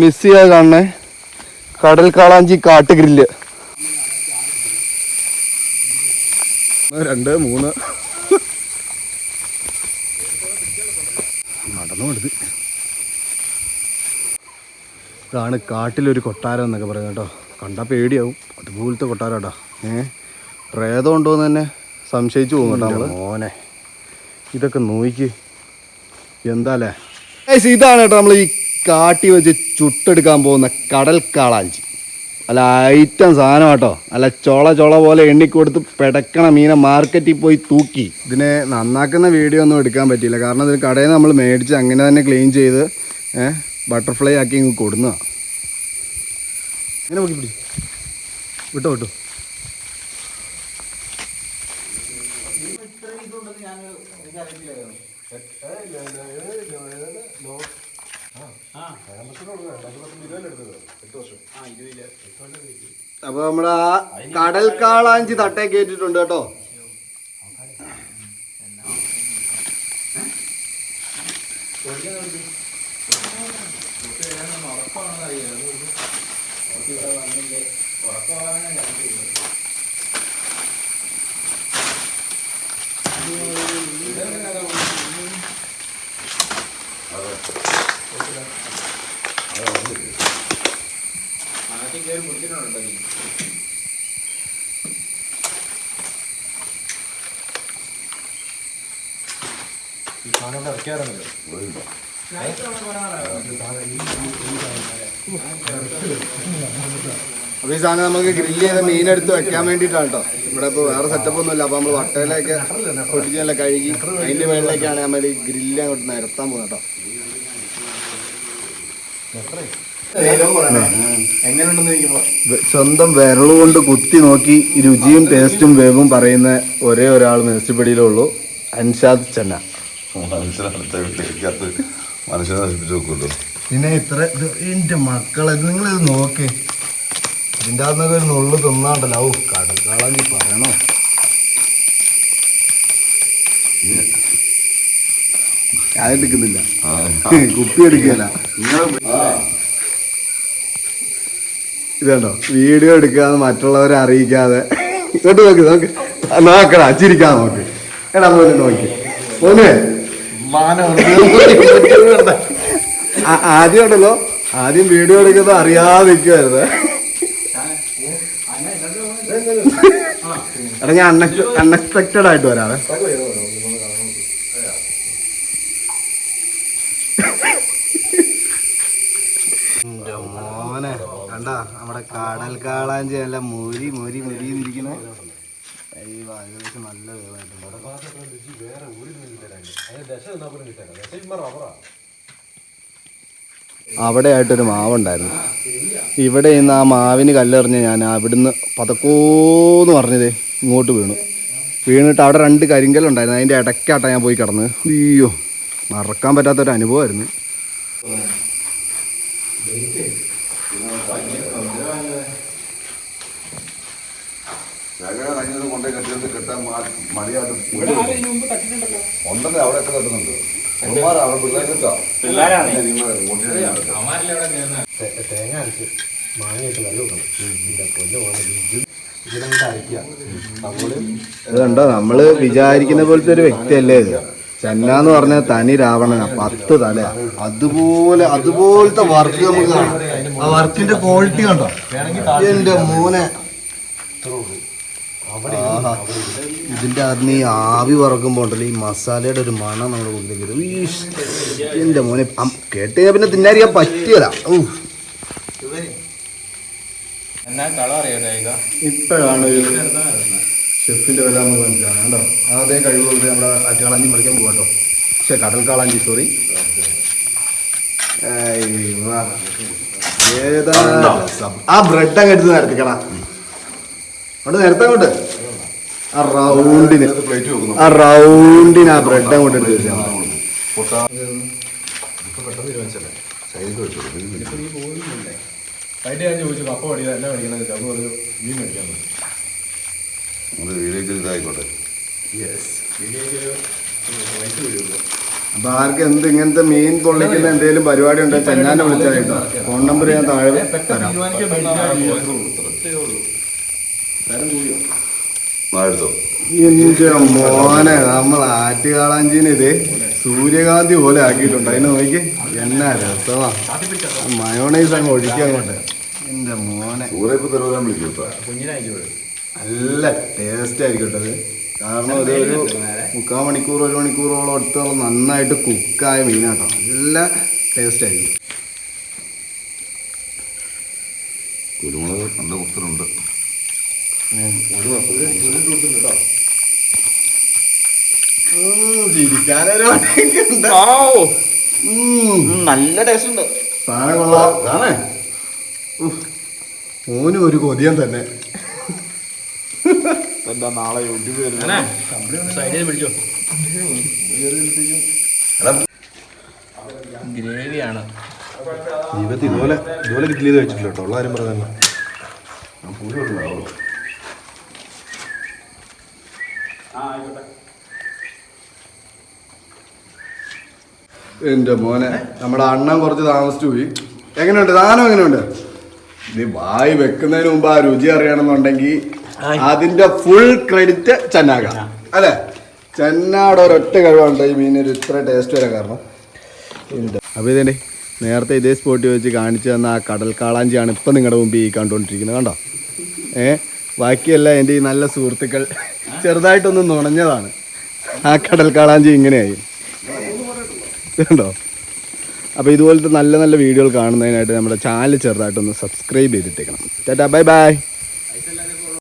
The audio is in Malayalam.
മിസ് ചെയ്യാതെ കാണണേ. കടൽ കാളാഞ്ചി കാട്ട് ഗ്രില്ല് രണ്ട് മൂന്ന്. നടന്നു കൊടുത്ത്. ഇതാണ് കാട്ടിലൊരു കൊട്ടാരം എന്നൊക്കെ പറയുന്നത് കേട്ടോ. കണ്ടാൽ പേടിയാവും. അതുപോലത്തെ കൊട്ടാരം കേട്ടോ ഏ? പ്രേതം ഉണ്ടോ എന്ന് തന്നെ സംശയിച്ചു പോകും കേട്ടോ നമ്മൾ. മോനെ. ഇതൊക്കെ നോയിക്ക്. എന്താ അല്ലേ? ഇതാണ് കേട്ടോ നമ്മൾ ഈ കാട്ടി വെച്ച് ചുട്ടെടുക്കാൻ പോകുന്ന കടൽ കാളാഞ്ചി അല്ല ഐറ്റം സാധനം കേട്ടോ അല്ല ചൊള ചൊള പോലെ എണ്ണിക്കൊടുത്ത് പെടക്കണ മീനെ മാർക്കറ്റിൽ പോയി തൂക്കി ഇതിനെ നന്നാക്കുന്ന വീഡിയോ ഒന്നും എടുക്കാൻ പറ്റിയില്ല കാരണം ഇതിന് കടയിൽ നമ്മൾ മേടിച്ച് അങ്ങനെ തന്നെ ക്ലീൻ ചെയ്ത് ബട്ടർഫ്ലൈ ആക്കി ഇങ്ങ് കൊടുന്നതാണ് ഇങ്ങനെ നോക്കി പിടി വിട്ടോ വിട്ടോ അപ്പൊ നമ്മുടെ ആ കടൽ കാളാഞ്ചി തട്ടേ കേട്ടിട്ടുണ്ട് കേട്ടോ. അപ്പൊ ഈ സാധനം നമുക്ക് ഗ്രില്ല് ചെയ്ത മീൻ എടുത്ത് വെക്കാൻ വേണ്ടിയിട്ടാണ് കേട്ടോ ഇവിടെ ഇപ്പോൾ വേറെ സെറ്റപ്പ് ഒന്നുമില്ല. അപ്പൊ നമ്മൾ വട്ടയിലൊക്കെ പൊട്ടിച്ചെല്ലാം കഴുകി അതിന്റെ മേളിലേക്കാണ് നമ്മൾ ഈ ഗ്രില്ല് അങ്ങോട്ട് നിരത്താൻ പോകുന്നത് കേട്ടോ സ്വന്തം വിരളുകൊണ്ട് കുത്തി നോക്കി രുചിയും ടേസ്റ്റും വേവും പറയുന്ന ഒരേ ഒരാൾ മേസ്റ്റിപ്പടിയിലേ ഉള്ളൂ അൻഷാദ് ചെന്ന. മനുഷ്യനെ നശിപ്പിച്ചു നോക്കുമല്ലോ പിന്നെ ഇത്ര ഇത് എന്റെ മക്കളെ ഇത് നോക്കേ. ഇതിന്റെ അകത്തൊക്കെ ഒരു നുള്ളു തിന്നാണ്ടല്ലോ. ഓ കടൽ കാളാഞ്ചി പറയണോ? ഞാൻ എടുക്കുന്നില്ല. കുപ്പി എടുക്കില്ല ഇതുണ്ടോ? വീഡിയോ എടുക്കാതെ മറ്റുള്ളവരെ അറിയിക്കാതെ. ഇങ്ങോട്ട് നോക്ക് നോക്ക്. നോക്കണം ചിരിക്കാൻ നോക്ക്. എടാ മോനെ നോക്കി. മോനെ. ആദ്യം ഉണ്ടല്ലോ ആദ്യം വീഡിയോ എടുക്കുന്നത് അറിയാതെ നിൽക്കുമായിരുന്നു എടാ ഞാൻ അൺഎക്സ്പെക്റ്റഡ് ആയിട്ട് വരാവേ. മോനെ കണ്ടാ? നമ്മുടെ കാടൽ കാളാഞ്ചി നല്ല മൊരി മൊരി മൊരി ഇരിക്കണേ ഈ ഏകദേശം നല്ല വേവായിട്ടുണ്ട്. അവിടെ ആയിട്ടൊരു മാവുണ്ടായിരുന്നു. ഇവിടെ ഇന്ന് ആ മാവിന് കല്ലെറിഞ്ഞ് ഞാൻ അവിടുന്ന് പതക്കോന്ന് പറഞ്ഞത് ഇങ്ങോട്ട് വീണു. വീണിട്ട് അവിടെ രണ്ട് കരിങ്കല്ലുണ്ടായിരുന്നു. അതിന്റെ ഇടയ്ക്കാട്ടാ ഞാൻ പോയി കിടന്ന്. അയ്യോ മറക്കാൻ പറ്റാത്തൊരു അനുഭവമായിരുന്നു. ഞങ്ങളെ കഴിഞ്ഞത് കൊണ്ടേ കെട്ടിയത് കെട്ടാൻ മടിയായിട്ട് ഉണ്ടെന്ന് അവിടെ ഒക്കെ കെട്ടുന്നുണ്ട് അവന്മാരാ, അവിടെ പിള്ളേർക്കാ തേങ്ങ അരച്ച് മാങ്ങയിട്ട് കല്ല് ഇത് കണ്ടോ നമ്മൾ വിചാരിക്കുന്ന പോലത്തെ ഒരു വ്യക്തിയല്ലേ ഇത്? ചെന്നാന്ന് പറഞ്ഞ തനി രാവണനാ പത്ത് തല. അതുപോലെ അതുപോലത്തെ വർക്ക് നമുക്ക് കാണാം. ആ വർക്കിന്റെ ക്വാളിറ്റി കണ്ടോ? എന്റെ മോനെ. ഇതിന്റെ അകത്ത് ഈ ആവി വറക്കുമ്പോൾ ഉണ്ടല്ലോ ഈ മസാലയുടെ ഒരു മണം നമ്മുടെ ഉള്ളിലേക്ക് വരും. എന്റെ മോനെ കേട്ട് പിന്നെ തിന്നാരിയാ എന്നാ അറിയട്ടെ ഇതാ ഇപ്പോഴാണ് ഒരു ഷെഫിന്റെ വില നമുക്ക് മനസ്സിലാണ് കേട്ടോ അതേ കഴിവ് കൊണ്ട് നമ്മുടെ അറ്റുകളാഞ്ചി മറിക്കാൻ കേട്ടോ. പക്ഷേ കടൽ കാളാഞ്ചി സോറി ഏതാ ആ ബ്രെഡ് അങ്ങ് എടുത്ത് നിരത്തിക്കടാ. അവിടെ നേരത്തെ അങ്ങോട്ട്. ആ റൗണ്ടിന്. ആ റൗണ്ടിന് ആ ബ്രെഡ് അങ്ങോട്ട് എടുത്ത് വെച്ചാൽ ചോദിച്ചു പപ്പ പഠിക്കാൻ എന്നെ പഠിക്കണമെന്ന് മീൻ മേടിക്കാൻ പറ്റും നമ്മുടെ വീഡിയോക്ക് ഇതായിക്കോട്ടെ. യെസ് അപ്പൊ ആർക്ക് എന്ത് ഇങ്ങനത്തെ മീൻ പൊള്ളിക്കുന്ന എന്തെങ്കിലും പരിപാടി ഉണ്ടോ ചെന്നാനെ വിളിച്ചാൽ കേട്ടോ ഫോൺ നമ്പർ ഞാൻ താഴെ തരാം. എന്റെ മോനെ നമ്മൾ ആറ്റുകാളാഞ്ചിന് ഇത് സൂര്യകാന്തി പോലെ ആക്കിയിട്ടുണ്ട്. അതിന് നോക്കി. എന്നാ രസമാ. മയോണൈസ് അങ്ങ് ഒഴിക്കാൻ കൊണ്ട് എന്റെ മോനെ. തരുവാൻ വിളിക്കും നല്ല ടേസ്റ്റ് ആയിരിക്കും കേട്ടത് കാരണം ഇത് ഒരു മുക്കാൽ മണിക്കൂർ ഒരു മണിക്കൂറോളം എടുത്തോളം നന്നായിട്ട് കുക്കായ മീനാട്ടോ. നല്ല ടേസ്റ്റ് ആയിരിക്കും. കുരുമുളക് നല്ല കുത്തലുണ്ട് ചിരിക്കാനൊരു നല്ല ടേസ്റ്റ് ഉണ്ട്. സാധനം കൊള്ളാം. കാണേ ഓനും ഒരു കൊതിയാൻ തന്നെ. എന്താ നാളെ യൂട്യൂബ് ഗ്രേവിയാണ് ജീവിതത്തിൽ ഇതുപോലെ ഇതുപോലെ കിട്ടില്ല ചെയ്ത് വെച്ചിട്ടില്ല കേട്ടോ. ഉള്ള കാര്യം പറഞ്ഞ എന്റെ മോനെ നമ്മുടെ അണ്ണൻ കുറച്ച് താമസിച്ചു പോയി. എങ്ങനെയുണ്ട്? സാധനം എങ്ങനെയുണ്ട്? ഇത് വായി വെക്കുന്നതിന് മുമ്പ് ആ രുചി അറിയണമെന്നുണ്ടെങ്കിൽ അതിന്റെ ഫുൾ ക്രെഡിറ്റ് ചെന്നാക. അല്ലെ? ചെന്നാട് ഒരൊറ്റ കഴിവുണ്ട്. ഈ മീനിന് ഇത്ര ടേസ്റ്റ് വരാൻ കാരണം. അപ്പോൾ ഇതേ നേരത്തെ ഇതേ സ്പോട്ടിൽ വെച്ച് കാണിച്ചു തന്ന ആ കടൽ കാളാഞ്ചിയാണ് ഇപ്പം നിങ്ങളുടെ മുമ്പിൽ ഈ കണ്ടുകൊണ്ടിരിക്കുന്നത്. കണ്ടോ? ഏ? ബാക്കിയല്ല എന്റെ ഈ നല്ല സുഹൃത്തുക്കൾ ചെറുതായിട്ടൊന്ന് നുണഞ്ഞതാണ്. ആ കടൽ കാളാഞ്ചി ഇങ്ങനെയായി. കണ്ടോ? അപ്പോൾ ഇതുപോലത്തെ നല്ല നല്ല വീഡിയോകൾ കാണുന്നതിനായിട്ട് നമ്മുടെ ചാനൽ ചെറുതായിട്ടൊന്ന് സബ്സ്ക്രൈബ് ചെയ്തിട്ടേക്കണം. ചേട്ടാ ബൈ ബൈ